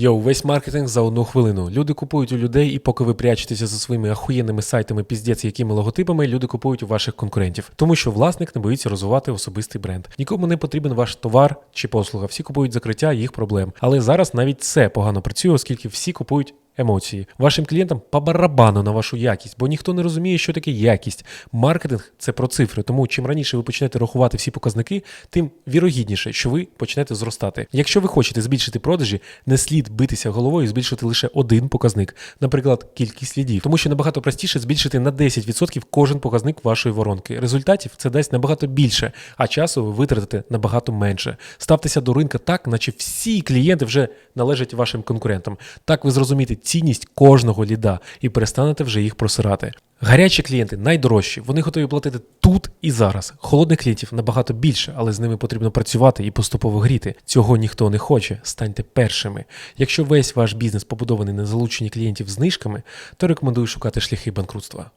Йоу, весь маркетинг за одну хвилину. Люди купують у людей, і поки ви прячетеся за своїми ахуєнними сайтами, піздець, якими логотипами, люди купують у ваших конкурентів. Тому що власник не боїться розвивати особистий бренд. Нікому не потрібен ваш товар чи послуга. Всі купують закриття їх проблем. Але зараз навіть це погано працює, оскільки всі купують. Емоції вашим клієнтам по барабану на вашу якість, бо ніхто не розуміє, що таке якість. Маркетинг це про цифри. Тому чим раніше ви почнете рахувати всі показники, тим вірогідніше, що ви почнете зростати. Якщо ви хочете збільшити продажі, не слід битися головою і збільшити лише один показник, наприклад, кількість лідів, тому що набагато простіше збільшити на 10% кожен показник вашої воронки. Результатів це дасть набагато більше, а часу ви витратите набагато менше. Ставтеся до ринка так, наче всі клієнти вже належать вашим конкурентам. Так ви зрозумієте цінність кожного ліда і перестанете вже їх просирати. Гарячі клієнти найдорожчі, вони готові платити тут і зараз. Холодних клієнтів набагато більше, але з ними потрібно працювати і поступово гріти. Цього ніхто не хоче. Станьте першими. Якщо весь ваш бізнес побудований на залученні клієнтів знижками, то рекомендую шукати шляхи банкрутства.